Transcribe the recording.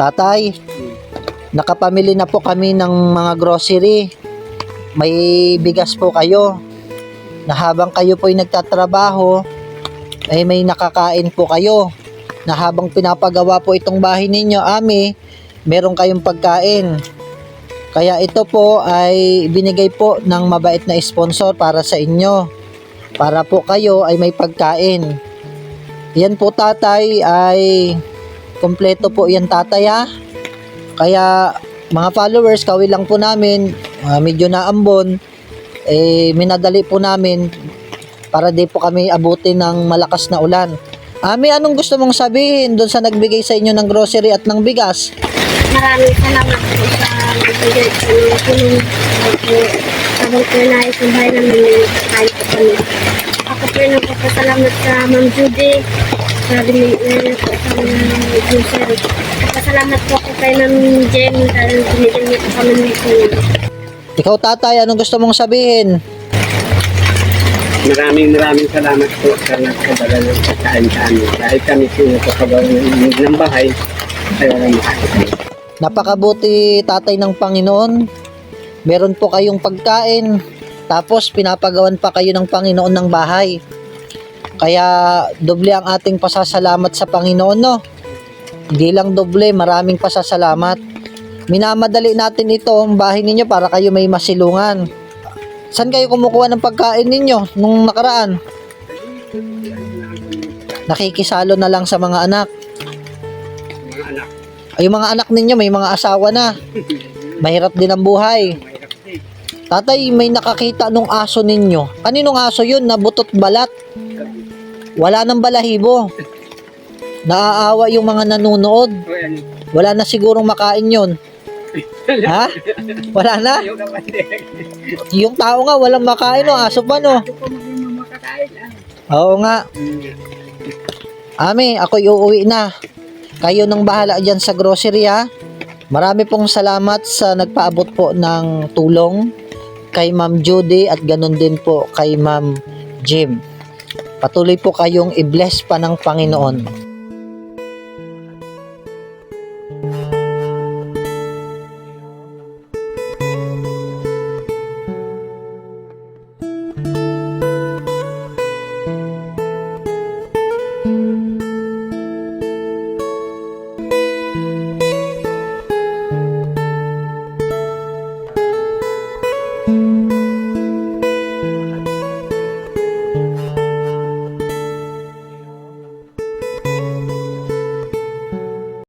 Tatay, nakapamili na po kami ng mga grocery. May bigas po kayo. Na habang kayo po'y nagtatrabaho, ay may nakakain po kayo. Na habang pinapagawa po itong bahay ninyo, ami, meron kayong pagkain. Kaya ito po ay binigay po ng mabait na sponsor para sa inyo. Para po kayo ay may pagkain. Yan po tatay ay kompleto po yan tatay ha. Kaya mga followers, kawil lang po namin, ah, medyo naambon, eh minadali po namin para di po kami abutin ng malakas na ulan. Ami, anong gusto mong sabihin doon sa nagbigay sa inyo ng grocery at ng bigas? Maraming salamat po sa nagbigay sa mga tulong. Ako, habang po na itong bahay namin, kahit po kami. Ako po yung nagpapasalamat sa Ma'am Judy sa binigyan po sa mga grocery. Pasalamat po ako kay Ma'am Jem dahil binigyan niyo po kami ng tulong. Ikaw tatay, anong gusto mong sabihin? Maraming maraming salamat po sa nagpadala ng pagkain sa amin. Dahil kami pinapagawa ng ng bahay, ay walang makakita. Napakabuti tatay ng Panginoon. Meron po kayong pagkain. Tapos pinapagawan pa kayo ng Panginoon ng bahay. Kaya doble ang ating pasasalamat sa Panginoon no. Hindi lang doble, maraming pasasalamat. Minamadali natin ito ang bahay ninyo para kayo may masilungan. Saan kayo kumukuha ng pagkain ninyo nung nakaraan? Nakikisalo na lang sa mga anak. Mga anak, Ay, yung mga anak ninyo, may mga asawa na. Mahirap din ang buhay. Tatay, may nakakita nung aso ninyo. Kaninong aso yun? Nabutot balat. Wala nang balahibo. Naaawa yung mga nanonood. Wala na sigurong makain yun. Ha? Wala na? Yung tao nga, walang makain no. Aso pa no. Ah. Oo nga. Ami, ako'y uuwi na. Kayo nang bahala dyan sa grocery ha. Marami pong salamat sa nagpaabot po ng tulong kay Ma'am Judy at ganun din po kay Ma'am Jim. Patuloy po kayong i-bless pa ng Panginoon.